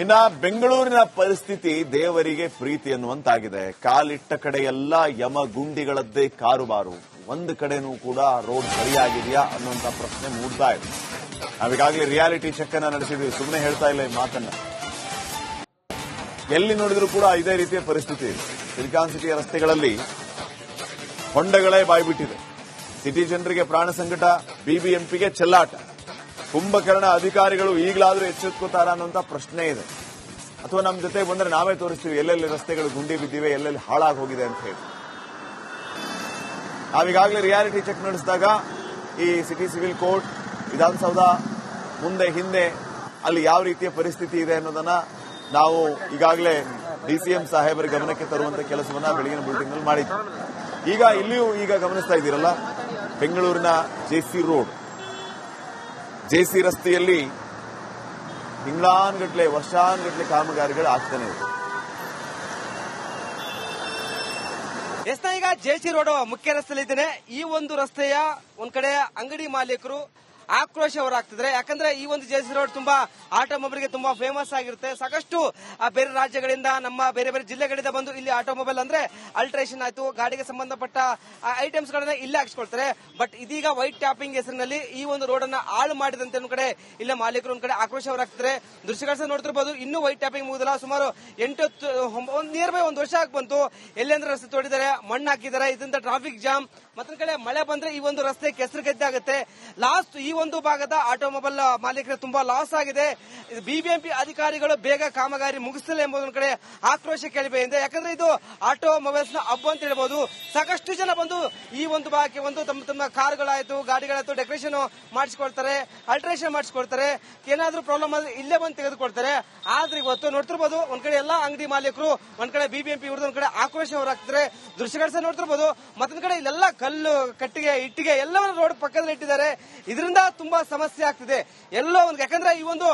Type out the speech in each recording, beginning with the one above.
ಇನ್ನ ಬೆಂಗಳೂರಿನ ಪರಿಸ್ಥಿತಿ ದೇವರಿಗೆ ಪ್ರೀತಿ ಅನ್ನುವಂತಾಗಿದೆ ಕಾಲಿಟ್ಟ ಕಡೆ ಎಲ್ಲ ಯಮ ಗುಂಡಿಗಳದ್ದೇ ಕಾರುಬಾರು. ಒಂದು ಕಡೆನೂ ಕೂಡ ರೋಡ್ ಸರಿಯಾಗಿದೆಯಾ ಅನ್ನುವಂತ ಪ್ರಶ್ನೆ ಮೂಡ್ತಾ ಇದೆ. ನಾವೀಗಾಗಲೇ ರಿಯಾಲಿಟಿ ಚೆಕ್ ಅನ್ನ ನಡೆಸಿದ್ವಿ. ಸುಮ್ಮನೆ ಹೇಳ್ತಾ ಇಲ್ಲ ಈ ಮಾತನ್ನ. ಎಲ್ಲಿ ನೋಡಿದ್ರು ಕೂಡ ಇದೇ ರೀತಿಯ ಪರಿಸ್ಥಿತಿ ಇದೆ. ಸಿಲಿಕಾನ್ ಸಿಟಿಯ ರಸ್ತೆಗಳಲ್ಲಿ ಹೊಂಡಗಳೇ ಬಾಯ್ಬಿಟ್ಟಿದೆ. ಸಿಟಿ ಜನರಿಗೆ ಪ್ರಾಣ ಸಂಕಟ ಬಿಬಿಎಂಪಿಗೆ ಚೆಲ್ಲಾಟ. ಕುಂಭಕರ್ಣ ಅಧಿಕಾರಿಗಳು ಈಗಲಾದರೂ ಎಚ್ಚೆತ್ಕೋತಾರ ಅನ್ನುವಂತ ಪ್ರಶ್ನೆ ಇದೆ. ಅಥವಾ ನಮ್ಮ ಜೊತೆ ಬಂದ್ರೆ ನಾವೇ ತೋರಿಸ್ತೀವಿ, ಎಲ್ಲೆಲ್ಲಿ ರಸ್ತೆಗಳು ಗುಂಡಿ ಬಿದ್ದಿವೆ, ಎಲ್ಲೆಲ್ಲಿ ಹಾಳಾಗಿ ಹೋಗಿದೆ ಅಂತ ಹೇಳಿ. ನಾವೀಗಾಗಲೇ ರಿಯಾಲಿಟಿ ಚೆಕ್ ನಡೆಸಿದಾಗ ಈ ಸಿಟಿ ಸಿವಿಲ್ ಕೋರ್ಟ್ ವಿಧಾನಸೌಧ, ಮುಂದೆ, ಹಿಂದೆ, ಅಲ್ಲಿ ಯಾವ ರೀತಿಯ ಪರಿಸ್ಥಿತಿ ಇದೆ ಅನ್ನೋದನ್ನ ನಾವು ಈಗಾಗಲೇ ಡಿಸಿಎಂ ಸಾಹೇಬರ ಗಮನಕ್ಕೆ ತರುವಂತಹ ಕೆಲಸವನ್ನ ಬೆಳಗಿನ ಬುಲೆಟಿನ್ ಮಾಡಿದ್ವಿ. ಈಗ ಇಲ್ಲಿಯೂ ಈಗ ಗಮನಿಸ್ತಾ ಇದ್ದೀರಲ್ಲ, ಬೆಂಗಳೂರಿನ ಜೆಸಿ ರೋಡ್. ಜೆಸಿ ರಸ್ತೆಯಲ್ಲಿ ತಿಂಗಳಾನ್ಗಟ್ಲೆ, ವರ್ಷಾನ್ಗಟ್ಲೆ ಕಾಮಗಾರಿಗಳು ಆಗ್ತಾನೆ ಇದೆ. ಎಸ್ ಈಗ ಜೆಸಿ ರೋಡ್ ಮುಖ್ಯ ರಸ್ತೆಯಲ್ಲಿ ಇದ್ದೇನೆ ಈ ಒಂದು ರಸ್ತೆಯ ಒಂದ್ ಕಡೆ ಅಂಗಡಿ ಮಾಲೀಕರು ಆಕ್ರೋಶ ಹೊರಾಗ್ತಿದ್ರೆ ಯಾಕಂದ್ರೆ ಈ ಒಂದು ಜೆಸಿ ರೋಡ್ ತುಂಬಾ ಆಟೋಮೊಬೈಲ್ಗೆ ತುಂಬಾ ಫೇಮಸ್ ಆಗಿರುತ್ತೆ. ಸಾಕಷ್ಟು ಬೇರೆ ರಾಜ್ಯಗಳಿಂದ ನಮ್ಮ ಬೇರೆ ಬೇರೆ ಜಿಲ್ಲೆಗಳಿಂದ ಬಂದು ಇಲ್ಲಿ ಆಟೋಮೊಬೈಲ್ ಅಂದ್ರೆ ಅಲ್ಟ್ರೇಷನ್ ಆಯ್ತು. ಗಾಡಿಗೆ ಸಂಬಂಧಪಟ್ಟ ಐಟಮ್ಸ್ ಗಳನ್ನ ಇಲ್ಲೇ ಹಾಕ್ಸ್ಕೊಳ್ತಾರೆ. ಬಟ್ ಇದೀಗ ವೈಟ್ ಟ್ಯಾಪಿಂಗ್ ಹೆಸರಿನಲ್ಲಿ ಈ ಒಂದು ರೋಡ್ ಅನ್ನ ಹಾಳು ಮಾಡಿದಂತೆ ಒಂದು ಕಡೆ ಇಲ್ಲ ಮಾಲೀಕರು ಒಂದ್ ಕಡೆ ಆಕ್ರೋಶ ಹೊರಾಗ್ತಿದ್ರೆ ದೃಶ್ಯಗಳ ನೋಡ್ತಿರ್ಬೋದು. ಇನ್ನೂ ವೈಟ್ ಟ್ಯಾಪಿಂಗ್ ಮುಗಿದಿಲ್ಲ. ಸುಮಾರು ಎಂಟು ನಿಯರ್ ಬೈ ಒಂದು ವರ್ಷ ಆಗಿ ಬಂತು. ಎಲ್ಲೆಂದ್ರೆ ರಸ್ತೆ ತೋಡಿದ್ದಾರೆ ಮಣ್ಣು ಹಾಕಿದ್ದಾರೆ. ಇದರಿಂದ ಟ್ರಾಫಿಕ್ ಜಾಮ್ ಮತ್ತೊಂದ್ ಕಡೆ ಮಳೆ ಬಂದ್ರೆ ಈ ಒಂದು ರಸ್ತೆ ಕೆಸರು ಗದ್ದೆ ಆಗುತ್ತೆ. ಲಾಸ್ಟ್ ಈ ಒಂದು ಭಾಗದ ಆಟೋಮೊಬೈಲ್ ಮಾಲೀಕರು ತುಂಬಾ ಲಾಸ್ ಆಗಿದೆ. ಬಿಬಿಎಂಪಿ ಅಧಿಕಾರಿಗಳು ಬೇಗ ಕಾಮಗಾರಿ ಮುಗಿಸಲ್ಲ ಎಂಬುದೊಂದು ಕಡೆ ಆಕ್ರೋಶ ಕೇಳಿಬಂದಿದೆ. ಯಾಕಂದ್ರೆ ಇದು ಆಟೋಮೊಬೈಲ್ಸ್ನ ಹಬ್ಬ ಅಂತ ಹೇಳ್ಬೋದು. ಸಾಕಷ್ಟು ಜನ ಬಂದು ಈ ಒಂದು ಭಾಗಕ್ಕೆ ಒಂದು ತಮ್ಮ ತಮ್ಮ ಕಾರ್ಗಳಾಯ್ತು, ಗಾಡಿಗಳಾಯ್ತು ಡೆಕೋರೇಷನ್ ಮಾಡಿಸ್ಕೊಳ್ತಾರೆ ಅಲ್ಟ್ರೇಷನ್ ಮಾಡಿಸ್ಕೊಳ್ತಾರೆ. ಏನಾದ್ರೂ ಪ್ರಾಬ್ಲಮ್ ಆದ್ರೆ ಇಲ್ಲೇ ಬಂದು ತೆಗೆದುಕೊಳ್ತಾರೆ. ಆದ್ರೆ ಇವತ್ತು ನೋಡ್ತಿರ್ಬೋದು, ಒಂದ್ ಕಡೆ ಎಲ್ಲಾ ಅಂಗಡಿ ಮಾಲೀಕರು, ಒಂದ್ ಕಡೆ ಬಿಬಿಎಂಪಿ ಇವ್ರದ್ದು ಒಂದ್ ಕಡೆ ಆಕ್ರೋಶ ಹೊರಾಗ್ತಾರೆ ದೃಶ್ಯಗಳ ಸಹ ನೋಡ್ತಿರ್ಬೋದು. ಮತ್ತೊಂದ್ ಕಡೆ ಇಲ್ಲೆಲ್ಲ ಕಲ್ಲು, ಕಟ್ಟಿಗೆ, ಇಟ್ಟಿಗೆ ಎಲ್ಲವನ್ನ ರೋಡ್ ಪಕ್ಕದಲ್ಲಿ ಇಟ್ಟಿದ್ದಾರೆ. ಇದರಿಂದ ತುಂಬಾ ಸಮಸ್ಯೆ ಆಗ್ತಿದೆ. ಎಲ್ಲೋ ಒಂದು ಯಾಕಂದ್ರೆ ಈ ಒಂದು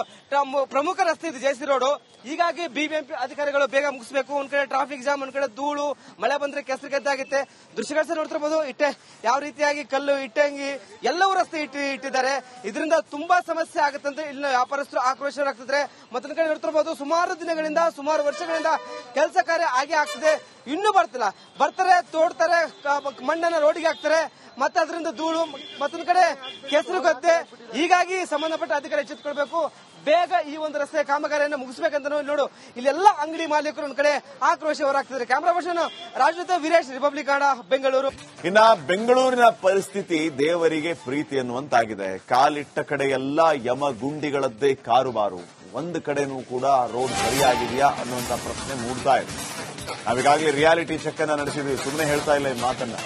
ಪ್ರಮುಖ ರಸ್ತೆ ಇದೆ ಜೆಸಿ ರೋಡ್. ಹೀಗಾಗಿ ಬಿಬಿಎಂಪಿ ಅಧಿಕಾರಿಗಳು ಬೇಗ ಮುಗಿಸಬೇಕು. ಒಂದ್ ಕಡೆ ಟ್ರಾಫಿಕ್ ಜಾಮ್, ಒಂದ್ ಕಡೆ ಧೂಳು, ಮಳೆ ಬಂದ್ರೆ ಕೆಸರು ಗದ್ದಾಗುತ್ತೆ ದೃಶ್ಯಗಳ ನೋಡ್ತಿರ್ಬೋದು. ಇಟ್ಟೆ ಯಾವ ರೀತಿಯಾಗಿ ಕಲ್ಲು ಇಟ್ಟಂಗಿ ಎಲ್ಲವೂ ರಸ್ತೆ ಇಟ್ಟು ಇಟ್ಟಿದ್ದಾರೆ. ಇದರಿಂದ ತುಂಬಾ ಸಮಸ್ಯೆ ಆಗುತ್ತಂತೆ ಇಲ್ಲಿನ ವ್ಯಾಪಾರಸ್ಥರು ಆಕ್ರೋಶರಾಗ್ತಿದ್ರೆ ಮತ್ತೊಂದ್ ಕಡೆ ನೋಡ್ತಿರ್ಬೋದು, ಸುಮಾರು ದಿನಗಳಿಂದ, ಸುಮಾರು ವರ್ಷಗಳಿಂದ ಕೆಲಸ ಕಾರ್ಯ ಆಗೇ ಆಗ್ತಿದೆ. ಇನ್ನೂ ಬರ್ತಿಲ್ಲ. ಬರ್ತಾರೆ, ತೋಡ್ತಾರೆ ಮಣ್ಣನ್ನ ಮಣ್ಣನ್ನ ರೋಡಿಗೆ ಹಾಕ್ತಾರೆ ಮತ್ತೆ ಅದರಿಂದ ಧೂಳು, ಮತ್ತೊಂದ್ ಕಡೆ ಕೆಸರು ಗದ್ದೆ ಹೀಗಾಗಿ ಸಂಬಂಧಪಟ್ಟ ಅಧಿಕಾರಿ ಎಚ್ಚೆತ್ತುಕೊಳ್ಬೇಕು ಬೇಗ ಈ ಒಂದು ರಸ್ತೆ ಕಾಮಗಾರಿಯನ್ನು ಮುಗಿಸಬೇಕಂತ ನೋಡು. ಇಲ್ಲೆಲ್ಲ ಅಂಗಡಿ ಮಾಲೀಕರು ಒಂದ್ ಕಡೆ ಆಕ್ರೋಶ ಹೊರಾಗ್ತಿದ್ದಾರೆ ಕ್ಯಾಮರಾ ಪರ್ಸನ್ ರಾಜು ಜೊತೆ ವೀರೇಶ್ ರಿಪಬ್ಲಿಕ್ ಆಡ ಬೆಂಗಳೂರು ಇನ್ನ ಬೆಂಗಳೂರಿನ ಪರಿಸ್ಥಿತಿ ದೇವರಿಗೆ ಪ್ರೀತಿ ಅನ್ನುವಂತಾಗಿದೆ ಕಾಲಿಟ್ಟ ಕಡೆ ಎಲ್ಲ ಯಮ ಗುಂಡಿಗಳದ್ದೇ ಕಾರುಬಾರು. ಒಂದು ಕಡೆನೂ ಕೂಡ ರೋಡ್ ಸರಿಯಾಗಿದೆಯಾ ಅನ್ನುವಂತ ಪ್ರಶ್ನೆ ಮೂಡ್ತಾ ಇದೆ. ನಾವೀಗಾಗಲೇ ರಿಯಾಲಿಟಿ ಚೆಕ್ ಅನ್ನ ನಡೆಸಿದ್ವಿ. ಸುಮ್ಮನೆ ಹೇಳ್ತಾ ಇಲ್ಲ ಈ ಮಾತನ್ನ.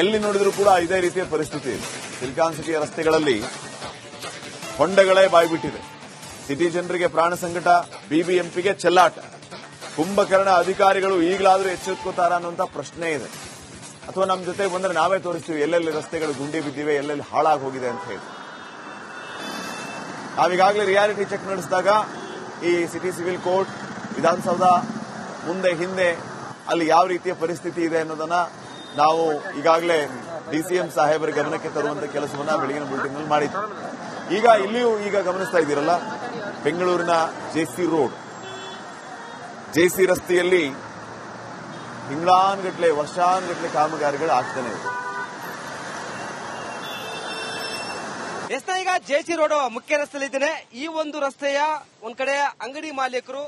ಎಲ್ಲಿ ನೋಡಿದ್ರು ಕೂಡ ಇದೇ ರೀತಿಯ ಪರಿಸ್ಥಿತಿ ಇದೆ. ಸಿಲಿಕಾನ್ ಸಿಟಿಯ ರಸ್ತೆಗಳಲ್ಲಿ ಹೊಂಡಗಳೇ ಬಾಯ್ಬಿಟ್ಟಿದೆ. ಸಿಟಿ ಜನರಿಗೆ ಪ್ರಾಣ ಸಂಕಟ, ಬಿಬಿಎಂಪಿಗೆ ಚೆಲ್ಲಾಟ. ಕುಂಭಕರ್ಣ ಅಧಿಕಾರಿಗಳು ಈಗಲಾದರೂ ಎಚ್ಚೆತ್ಕೋತಾರ ಅನ್ನುವಂತ ಪ್ರಶ್ನೆ ಇದೆ. ಅಥವಾ ನಮ್ಮ ಜೊತೆ ಬಂದ್ರೆ ನಾವೇ ತೋರಿಸ್ತೀವಿ, ಎಲ್ಲೆಲ್ಲಿ ರಸ್ತೆಗಳು ಗುಂಡಿ ಬಿದ್ದಿವೆ, ಎಲ್ಲೆಲ್ಲಿ ಹಾಳಾಗಿ ಹೋಗಿದೆ ಅಂತ ಹೇಳಿ. ನಾವೀಗಾಗಲೇ ರಿಯಾಲಿಟಿ ಚೆಕ್ ನಡೆಸಿದಾಗ ಈ ಸಿಟಿ ಸಿವಿಲ್ ಕೋರ್ಟ್, ವಿಧಾನಸೌಧ, ಮುಂದೆ ಹಿಂದೆ ಅಲ್ಲಿ ಯಾವ ರೀತಿಯ ಪರಿಸ್ಥಿತಿ ಇದೆ ಅನ್ನೋದನ್ನ ನಾವು ಈಗಾಗಲೇ ಡಿಸಿಎಂ ಸಾಹೇಬರ ಗಮನಕ್ಕೆ ತರುವಂತಹ ಕೆಲಸವನ್ನ ಬೆಳಗಿನ ಬುಲೆಟಿನ್ನಲ್ಲಿ ಮಾಡಿದ್ವಿ. ಈಗ ಇಲ್ಲಿಯೂ ಈಗ ಗಮನಿಸ್ತಾ ಇದ್ದೀರಲ್ಲ, ಬೆಂಗಳೂರಿನ ಜೆಸಿ ರೋಡ್. ಜೆಸಿ ರಸ್ತೆಯಲ್ಲಿ ತಿಂಗಳಾನ್ಗಟ್ಲೆ ವರ್ಷಾನ್ಗಟ್ಲೆ ಕಾಮಗಾರಿಗಳು ಆಗ್ತಾನೆ ಇದೆ. ಎಸ್ ಈಗ ಜೆಸಿ ರೋಡ್ ಮುಖ್ಯ ರಸ್ತೆಯಲ್ಲಿ ಇದ್ದೇನೆ ಈ ಒಂದು ರಸ್ತೆಯ ಒಂದ್ ಕಡೆ ಅಂಗಡಿ ಮಾಲೀಕರು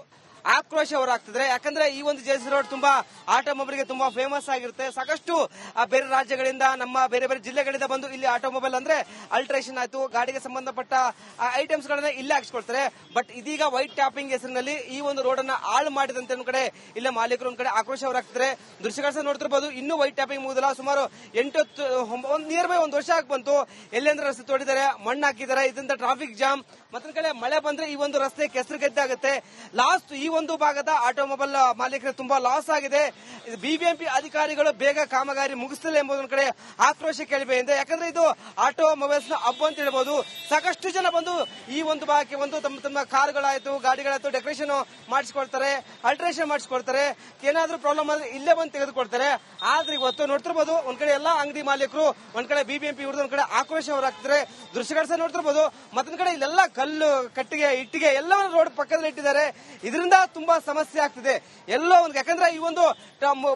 ಆಕ್ರೋಶ ಆಗ್ತಿದ್ರೆ ಯಾಕಂದ್ರೆ ಈ ಒಂದು ಜೆಸಿ ರೋಡ್ ತುಂಬಾ ಆಟೋಮೊಬೈಲ್ಗೆ ತುಂಬಾ ಫೇಮಸ್ ಆಗಿರುತ್ತೆ. ಸಾಕಷ್ಟು ಬೇರೆ ರಾಜ್ಯಗಳಿಂದ, ನಮ್ಮ ಬೇರೆ ಬೇರೆ ಜಿಲ್ಲೆಗಳಿಂದ ಬಂದು ಇಲ್ಲಿ ಆಟೋಮೊಬೈಲ್ ಅಂದ್ರೆ ಅಲ್ಟ್ರೇಷನ್ ಆಯ್ತು. ಗಾಡಿಗೆ ಸಂಬಂಧಪಟ್ಟ ಐಟಮ್ಸ್ ಗಳನ್ನ ಇಲ್ಲೇ ಹಾಕ್ಸ್ಕೊಳ್ತಾರೆ. ಬಟ್ ಇದೀಗ ವೈಟ್ ಟ್ಯಾಪಿಂಗ್ ಹೆಸರಿನಲ್ಲಿ ಈ ಒಂದು ರೋಡ್ ಅನ್ನ ಹಾಳು ಮಾಡಿದಂತೆ ಒಂದು ಕಡೆ ಇಲ್ಲ ಮಾಲೀಕರು ಒಂದ್ ಕಡೆ ಆಕ್ರೋಶ ಸಹ ನೋಡ್ತಿರ್ಬೋದು. ಇನ್ನೂ ವೈಟ್ ಟ್ಯಾಪಿಂಗ್ ಮುಗಿದಿಲ್ಲ. ಸುಮಾರು ಎಂಟು ಒಂದ್ ನಿಯರ್ ಬೈ ಒಂದು ವರ್ಷ ಆಗಿ ಬಂತು. ಎಲ್ಲೆಂದ್ರೆ ರಸ್ತೆ ತೋಡಿದ್ದಾರೆ ಮಣ್ಣು ಹಾಕಿದ್ದಾರೆ ಇದರಿಂದ ಟ್ರಾಫಿಕ್ ಜಾಮ್ ಮತ್ತೊಂದ್ ಕಡೆ ಮಳೆ ಬಂದ್ರೆ ಈ ಒಂದು ರಸ್ತೆ ಕೆಸರು ಗೆದ್ದಾಗುತ್ತೆ. ಲಾಸ್ಟ್ ಈ ಒಂದು ಭಾಗದ ಆಟೋಮೊಬೈಲ್ ಮಾಲೀಕರು ತುಂಬಾ ಲಾಸ್ ಆಗಿದೆ. ಬಿಬಿಎಂಪಿ ಅಧಿಕಾರಿಗಳು ಬೇಗ ಕಾಮಗಾರಿ ಮುಗಿಸಲಿಲ್ಲ ಎಂಬುದೊಂದು ಕಡೆ ಆಕ್ರೋಶ ಕೇಳಿಬಂದಿದೆ ಯಾಕಂದ್ರೆ ಇದು ಆಟೋಮೊಬೈಲ್ಸ್ನ ಹಬ್ಬ ಅಂತ ಹೇಳ್ಬೋದು. ಸಾಕಷ್ಟು ಜನ ಬಂದು ಈ ಒಂದು ಭಾಗಕ್ಕೆ ಬಂದು ತಮ್ಮ ತಮ್ಮ ಕಾರ್ಗಳಾಯ್ತು, ಗಾಡಿಗಳಾಯ್ತು, ಡೆಕೋರೇಷನ್ ಮಾಡಿಸ್ಕೊಳ್ತಾರೆ, ಅಲ್ಟ್ರೇಷನ್ ಮಾಡಿಸ್ಕೊಳ್ತಾರೆ. ಏನಾದ್ರೂ ಪ್ರಾಬ್ಲಮ್ ಆದ್ರೆ ಇಲ್ಲೇ ಬಂದು ತೆಗೆದುಕೊಳ್ತಾರೆ. ಆದ್ರೆ ಇವತ್ತು ನೋಡ್ತಿರ್ಬೋದು, ಒಂದ್ ಕಡೆ ಎಲ್ಲಾ ಅಂಗಡಿ ಮಾಲೀಕರು, ಒಂದ್ ಕಡೆ ಬಿಬಿಎಂಪಿ ಹಿಡಿದು ಒಂದ್ ಕಡೆ ಆಕ್ರೋಶ ಹೊರಾಗ್ತಾರೆ ದೃಶ್ಯಗಳು ಸಹ ನೋಡ್ತಿರ್ಬೋದು. ಮತ್ತೊಂದ್ ಕಡೆ ಇಲ್ಲೆಲ್ಲ ಕಲ್ಲು, ಕಟ್ಟಿಗೆ, ಇಟ್ಟಿಗೆ ಎಲ್ಲವನ್ನು ರೋಡ್ ಪಕ್ಕದಲ್ಲಿ ಇಟ್ಟಿದ್ದಾರೆ. ಇದರಿಂದ ತುಂಬಾ ಸಮಸ್ಯೆ ಆಗ್ತಿದೆ. ಎಲ್ಲೋ ಒಂದು ಯಾಕಂದ್ರೆ ಈ ಒಂದು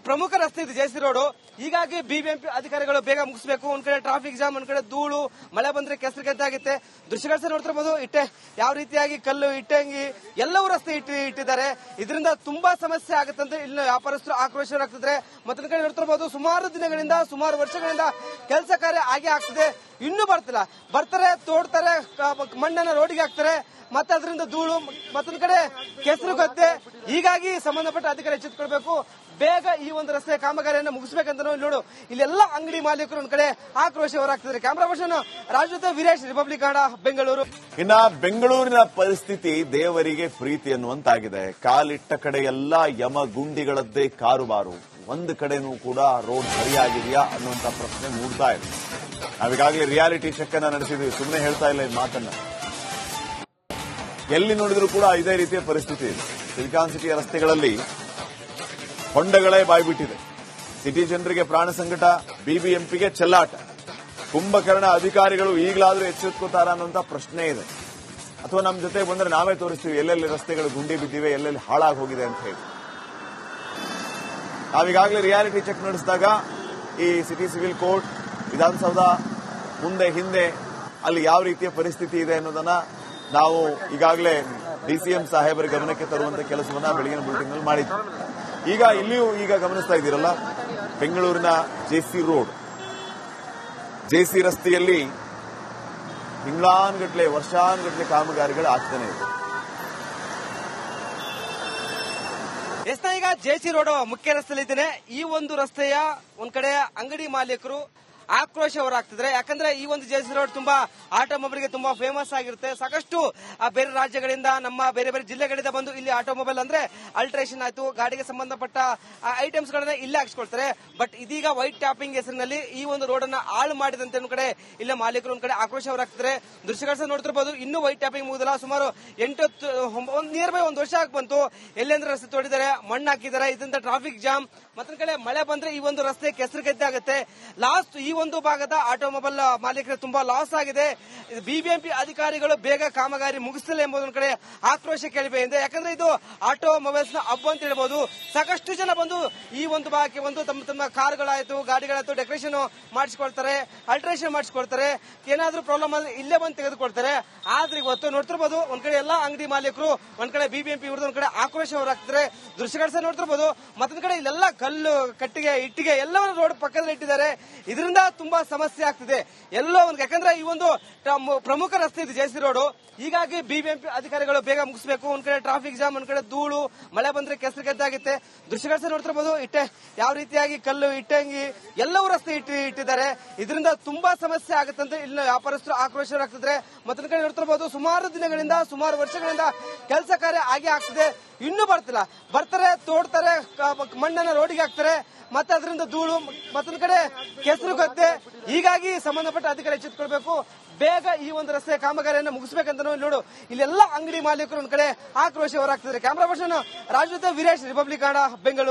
ಪ್ರಮುಖ ರಸ್ತೆ ಇದೆ ಜೆಸಿ ರೋಡ್. ಹೀಗಾಗಿ ಬಿಬಿಎಂಪಿ ಅಧಿಕಾರಿಗಳು ಬೇಗ ಮುಗಿಸಬೇಕು. ಒಂದ್ ಕಡೆ ಟ್ರಾಫಿಕ್ ಜಾಮ್ ಒಂದ್ ಕಡೆ ಧೂಳು, ಮಳೆ ಬಂದ್ರೆ ಕೆಸರು ಆಗುತ್ತೆ. ದೃಶ್ಯಗಳ ನೋಡ್ತಿರ್ಬೋದು. ಇಟ್ಟೆ, ಯಾವ ರೀತಿಯಾಗಿ ಕಲ್ಲು ಇಟ್ಟಂಗಿ ಎಲ್ಲವೂ ರಸ್ತೆ ಇಟ್ಟು, ಇಟ್ಟಿದ್ದಾರೆ. ಇದರಿಂದ ತುಂಬಾ ಸಮಸ್ಯೆ ಆಗುತ್ತೆ ಅಂತ ಇಲ್ಲಿ ವ್ಯಾಪಾರಸ್ಥರು ಆಕ್ರೋಶರಾಗ್ತಿದ್ರೆ ಮತ್ತೊಂದ್ ಕಡೆ ನೋಡ್ತಿರ್ಬೋದು, ಸುಮಾರು ದಿನಗಳಿಂದ, ಸುಮಾರು ವರ್ಷಗಳಿಂದ ಕೆಲಸ ಕಾರ್ಯ ಆಗೇ ಆಗ್ತದೆ. ಇನ್ನೂ ಬರ್ತಿಲ್ಲ. ಬರ್ತಾರೆ, ತೋಡ್ತಾರೆ ಮಣ್ಣನ್ನ ರೋಡಿಗೆ ಹಾಕ್ತಾರೆ. ಮತ್ತೆ ಅದರಿಂದ ಧೂಳು, ಮತ್ತೊಂದ್ ಕಡೆ ಕೆಸರು ಗದ್ದೆ. ಹೀಗಾಗಿ ಸಂಬಂಧಪಟ್ಟ ಅಧಿಕಾರಿ ಎಚ್ಚೆತ್ತುಕೊಳ್ಬೇಕು ಬೇಗ ಈ ಒಂದು ರಸ್ತೆ ಕಾಮಗಾರಿಯನ್ನು ಮುಗಿಸಬೇಕಂತ ನಾವು ನೋಡು. ಇಲ್ಲೆಲ್ಲ ಅಂಗಡಿ ಮಾಲೀಕರು ಒಂದ್ ಕಡೆ ಆಕ್ರೋಶ ಹೊರಾಗ್ತಿದ್ದಾರೆ camera person Raju Veeresh Republic ಆಡ ಬೆಂಗಳೂರು ಇನ್ನ ಬೆಂಗಳೂರಿನ ಪರಿಸ್ಥಿತಿ ದೇವರಿಗೆ ಪ್ರೀತಿ ಅನ್ನುವಂತಾಗಿದೆ ಕಾಲಿಟ್ಟ ಕಡೆ ಎಲ್ಲ ಯಮ ಗುಂಡಿಗಳದ್ದೇ ಕಾರುಬಾರು. ಒಂದು ಕಡೆನೂ ಕೂಡ ರೋಡ್ ಸರಿಯಾಗಿದೆಯಾ ಅನ್ನುವಂತ ಪ್ರಶ್ನೆ ಮೂಡ್ತಾ ಇದೆ. ನಾವೀಗಾಗಲೇ ರಿಯಾಲಿಟಿ ಚೆಕ್ ಅನ್ನ ನಡೆಸಿದ್ವಿ. ಸುಮ್ಮನೆ ಹೇಳ್ತಾ ಇಲ್ಲ ಈ ಮಾತನ್ನ. ಎಲ್ಲಿ ನೋಡಿದ್ರು ಕೂಡ ಇದೇ ರೀತಿಯ ಪರಿಸ್ಥಿತಿ ಇದೆ. ಸಿಲಿಕಾನ್ ಸಿಟಿಯ ರಸ್ತೆಗಳಲ್ಲಿ ಹೊಂಡಗಳೇ ಬಾಯ್ಬಿಟ್ಟಿದೆ. ಸಿಟಿ ಜನರಿಗೆ ಪ್ರಾಣ ಸಂಕಟ, ಬಿಬಿಎಂಪಿಗೆ ಚೆಲ್ಲಾಟ. ಕುಂಭಕರ್ಣ ಅಧಿಕಾರಿಗಳು ಈಗಲಾದ್ರೂ ಎಚ್ಚೆತ್ಕೋತಾರ ಅನ್ನುವಂತ ಪ್ರಶ್ನೆ ಇದೆ. ಅಥವಾ ನಮ್ಮ ಜೊತೆ ಬಂದ್ರೆ ನಾವೇ ತೋರಿಸ್ತೀವಿ, ಎಲ್ಲೆಲ್ಲಿ ರಸ್ತೆಗಳು ಗುಂಡಿ ಬಿದ್ದಿವೆ, ಎಲ್ಲೆಲ್ಲಿ ಹಾಳಾಗಿ ಹೋಗಿದೆ ಅಂತ ಹೇಳಿ. ನಾವೀಗಾಗಲೇ ರಿಯಾಲಿಟಿ ಚೆಕ್ ನಡೆಸಿದಾಗ ಈ ಸಿಟಿ ಸಿವಿಲ್ ಕೋರ್ಟ್, ವಿಧಾನಸೌಧ, ಮುಂದೆ, ಹಿಂದೆ, ಅಲ್ಲಿ ಯಾವ ರೀತಿಯ ಪರಿಸ್ಥಿತಿ ಇದೆ ಅನ್ನೋದನ್ನ ನಾವು ಈಗಾಗಲೇ ಡಿಸಿಎಂ ಸಾಹೇಬರ ಗಮನಕ್ಕೆ ತರುವಂತ ಕೆಲಸವನ್ನ ಬೆಳಗಿನ ಬುಲೆಟಿನ್ ಮಾಡಿದ್ವಿ. ಈಗ ಇಲ್ಲಿಯೂ ಈಗ ಗಮನಿಸ್ತಾ ಇದ್ದೀರಲ್ಲ? ಬೆಂಗಳೂರಿನ ಜೆಸಿ ರೋಡ್. ಜೆಸಿ ರಸ್ತೆಯಲ್ಲಿ ತಿಂಗಳಾನ್ಗಟ್ಲೆ, ವರ್ಷಾನ್ಗಟ್ಲೆ ಕಾಮಗಾರಿಗಳು ಆಗ್ತಾನೆ ಇದೆ. ಎಸ್ನ ಈಗ ಜೆಸಿ ರೋಡ್ ಮುಖ್ಯ ರಸ್ತೆಯಲ್ಲಿ ಇದ್ದೇನೆ ಈ ಒಂದು ರಸ್ತೆಯ ಒಂದ್ ಕಡೆ ಅಂಗಡಿ ಮಾಲೀಕರು ಆಕ್ರೋಶ ಅವರಾಗ್ತಿದ್ರೆ. ಯಾಕಂದ್ರೆ ಈ ಒಂದು ಜೆಸಿ ರೋಡ್ ತುಂಬಾ ಆಟೋಮೊಬೈಲ್ಗೆ ತುಂಬಾ ಫೇಮಸ್ ಆಗಿರುತ್ತೆ. ಸಾಕಷ್ಟು ಬೇರೆ ರಾಜ್ಯಗಳಿಂದ ನಮ್ಮ ಬೇರೆ ಬೇರೆ ಜಿಲ್ಲೆಗಳಿಂದ ಬಂದು ಇಲ್ಲಿ ಆಟೋಮೊಬೈಲ್ ಅಂದ್ರೆ ಅಲ್ಟ್ರೇಷನ್ ಆಯ್ತು. ಗಾಡಿಗೆ ಸಂಬಂಧಪಟ್ಟ ಐಟಮ್ಸ್ ಗಳನ್ನ ಇಲ್ಲೇ ಹಾಕ್ಸ್ಕೊಳ್ತಾರೆ. ಬಟ್ ಇದೀಗ ವೈಟ್ ಟ್ಯಾಪಿಂಗ್ ಹೆಸರಿನಲ್ಲಿ ಈ ಒಂದು ರೋಡ್ ಅನ್ನ ಹಾಳು ಮಾಡಿದಂತೆ ಒಂದ್ ಕಡೆ ಇಲ್ಲ ಮಾಲೀಕರು ಒಂದ್ ಕಡೆ ಆಕ್ರೋಶ ಹೊರಾಗ್ತಿದ್ರೆ ದೃಶ್ಯಗಳ ನೋಡ್ತಿರ್ಬೋದು. ಇನ್ನೂ ವೈಟ್ ಟ್ಯಾಪಿಂಗ್ ಮುಗಿದಲ್ಲ. ಸುಮಾರು ಎಂಟು ಒಂದು ನಿಯರ್ ಬೈ ಒಂದು ವರ್ಷ ಆಗಿ ಬಂತು. ಎಲ್ಲೆಂದ್ರೆ ರಸ್ತೆ ತೋಡಿದ್ದಾರೆ ಮಣ್ಣು ಹಾಕಿದ್ದಾರೆ. ಇದರಿಂದ ಟ್ರಾಫಿಕ್ ಜಾಮ್ ಮತ್ತೊಂದ್ ಕಡೆ ಮಳೆ ಬಂದ್ರೆ ಈ ಒಂದು ರಸ್ತೆ ಕೆಸರು ಗದ್ದೆ ಆಗುತ್ತೆ ಲಾಸ್ಟ್ ಈ ಒಂದು ಭಾಗದ ಆಟೋಮೊಬೈಲ್ ಮಾಲೀಕರು ತುಂಬಾ ಲಾಸ್ ಆಗಿದೆ. ಬಿಬಿಎಂಪಿ ಅಧಿಕಾರಿಗಳು ಬೇಗ ಕಾಮಗಾರಿ ಮುಗಿಸಲಿಲ್ಲ ಎಂಬುದೊಂದು ಕಡೆ ಆಕ್ರೋಶ ಕೇಳಿಬಂದಿದೆ ಯಾಕಂದ್ರೆ ಇದು ಆಟೋಮೊಬೈಲ್ಸ್ನ ಹಬ್ಬ ಅಂತ ಹೇಳ್ಬಹುದು ಸಾಕಷ್ಟು ಜನ ಬಂದು ಈ ಒಂದು ಭಾಗಕ್ಕೆ ಬಂದು ತಮ್ಮ ತಮ್ಮ ಕಾರ್ಗಳಾಯ್ತು, ಗಾಡಿಗಳಾಯ್ತು, ಡೆಕೋರೇಷನ್ ಮಾಡಿಸ್ಕೊಳ್ತಾರೆ, ಅಲ್ಟ್ರೇಷನ್ ಮಾಡಿಸ್ಕೊಳ್ತಾರೆ. ಏನಾದ್ರೂ ಪ್ರಾಬ್ಲಮ್ ಅಲ್ಲಿ ಇಲ್ಲೇ ಬಂದು ತೆಗೆದುಕೊಳ್ತಾರೆ. ಆದ್ರೆ ಇವತ್ತು ನೋಡ್ತಿರ್ಬೋದು, ಒಂದ್ ಕಡೆ ಎಲ್ಲಾ ಅಂಗಡಿ ಮಾಲೀಕರು, ಒಂದ್ ಕಡೆ ಬಿಬಿಎಂಪಿ ಇವ್ರದ್ದು ಒಂದ್ ಕಡೆ ಆಕ್ರೋಶ ಹೊರಾಗ್ತಾರೆ ದೃಶ್ಯಗಳು ಸಹ ನೋಡ್ತಿರ್ಬೋದು. ಮತ್ತೊಂದ್ ಕಡೆ ಇಲ್ಲೆಲ್ಲ ಕಲ್ಲು, ಕಟ್ಟಿಗೆ, ಇಟ್ಟಿಗೆ ಎಲ್ಲವನ್ನು ರೋಡ್ ಪಕ್ಕದಲ್ಲಿ ಇಟ್ಟಿದ್ದಾರೆ. ಇದರಿಂದ ತುಂಬಾ ಸಮಸ್ಯೆ ಆಗ್ತಿದೆ. ಎಲ್ಲೋ ಒಂದು ಯಾಕಂದ್ರೆ ಈ ಒಂದು ಪ್ರಮುಖ ರಸ್ತೆ ಇದೆ ಜೆಸಿ ರೋಡ್. ಹೀಗಾಗಿ ಬಿಬಿಎಂಪಿ ಅಧಿಕಾರಿಗಳು ಬೇಗ ಮುಗಿಸಬೇಕು. ಒಂದ್ ಕಡೆ ಟ್ರಾಫಿಕ್ ಜಾಮ್ ಒಂದ್ ಕಡೆ ಧೂಳು, ಮಳೆ ಬಂದ್ರೆ ಕೆಸರು ಆಗುತ್ತೆ. ದೃಶ್ಯಗಳ ನೋಡ್ತಿರ್ಬೋದು. ಇಟ್ಟೆ ಯಾವ ರೀತಿಯಾಗಿ ಕಲ್ಲು ಇಟ್ಟಂಗಿ ಎಲ್ಲವೂ ರಸ್ತೆ ಇಟ್ಟು ಇಟ್ಟಿದ್ದಾರೆ. ಇದರಿಂದ ತುಂಬಾ ಸಮಸ್ಯೆ ಆಗುತ್ತಂತೆ ಇಲ್ಲಿ ವ್ಯಾಪಾರಸ್ಥರು ಆಕ್ರೋಶರಾಗ್ತಿದ್ರೆ ಮತ್ತೊಂದ್ ಕಡೆ ನೋಡ್ತಿರ್ಬೋದು. ಸುಮಾರು ದಿನಗಳಿಂದ, ಸುಮಾರು ವರ್ಷಗಳಿಂದ ಕೆಲಸ ಕಾರ್ಯ ಆಗೇ ಆಗ್ತಿದೆ. ಇನ್ನೂ ಬರ್ತಿಲ್ಲ. ಬರ್ತಾರೆ, ತೋಡ್ತಾರೆ ಮಣ್ಣನ್ನ ರೋಡಿಗೆ ಹಾಕ್ತಾರೆ. ಮತ್ತೆ ಅದರಿಂದ ಧೂಳು, ಮತ್ತೊಂದ್ ಕಡೆ ಕೆಸರು ಗದ್ದೆ ಹೀಗಾಗಿ ಸಂಬಂಧಪಟ್ಟ ಅಧಿಕಾರಿ ಎಚ್ಚೆತ್ತುಕೊಳ್ಬೇಕು ಬೇಗ ಈ ಒಂದು ರಸ್ತೆ ಕಾಮಗಾರಿಯನ್ನು ಮುಗಿಸಬೇಕಂತ ನೋಡು ಇಲ್ಲೆಲ್ಲ ಅಂಗಡಿ ಮಾಲೀಕರು ಒಂದ್ ಕಡೆ ಆಕ್ರೋಶ ಹೊರಾಗ್ತಿದ್ದಾರೆ camera person Raju Veeresh Republic Bengaluru